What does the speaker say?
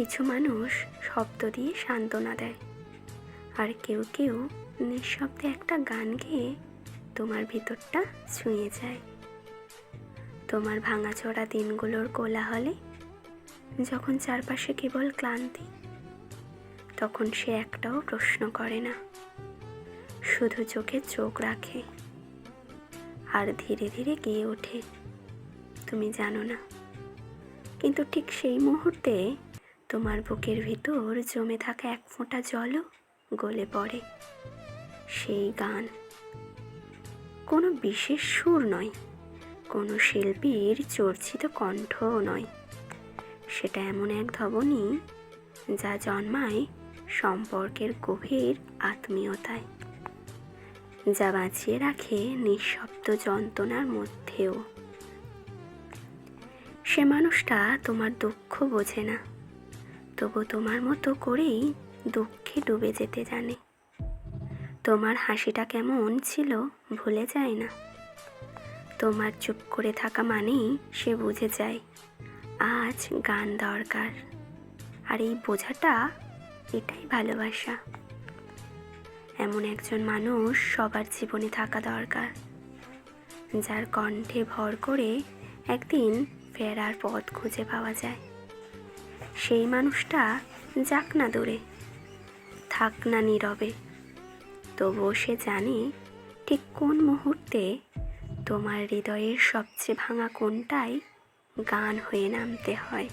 কিছু মানুষ শব্দ দিয়ে সান্ত্বনা দেয়। আর কেউ কেউ নিঃশব্দে একটা গান গেয়ে তোমার ভিতরটা ছুঁয়ে যায়। তোমার ভাঙাচোরা দিনগুলোর কোলাহলে যখন চারপাশে কেবল ক্লান্তি, তখন সে একটাও প্রশ্ন করে না। শুধু চোখে চোখ রাখে আর ধীরে ধীরে গিয়ে ওঠে। তুমি জানো না, কিন্তু ঠিক সেই মুহূর্তে তোমার বুকের ভিতর জমে থাকা এক ফোঁটা জলও গলে পড়ে। সেই গান কোনো বিশেষ সুর নয়, কোনো শিল্পীর চর্চিত কণ্ঠও নয়। সেটা এমন এক ধবনী যা জন্মায় সম্পর্কের গভীর আত্মীয়তায়, যা বাঁচিয়ে রাখে নিঃশব্দ যন্ত্রণার মধ্যেও। সে মানুষটা তোমার দুঃখ বোঝে না তবু তোমার মতো করেই দুঃখে ডুবে যেতে জানে। তোমার হাসিটা কেমন ছিল ভুলে যায় না। তোমার চুপ করে থাকা মানেই সে বুঝে যায়, আজ গান দরকার। আর এই বোঝাটা এটাই ভালোবাসা। এমন একজন মানুষ সবার জীবনে থাকা দরকার, যার কণ্ঠে ভর করে একদিন ফেরার পথ খুঁজে পাওয়া যায়। সেই মানুষটা যাক না দূরে, থাক না নীরবে। তবুও সে জানে ঠিক কোন মুহূর্তে তোমার হৃদয়ের সবচেয়ে ভাঙা কোনটাই গান হয়ে নামতে হয়।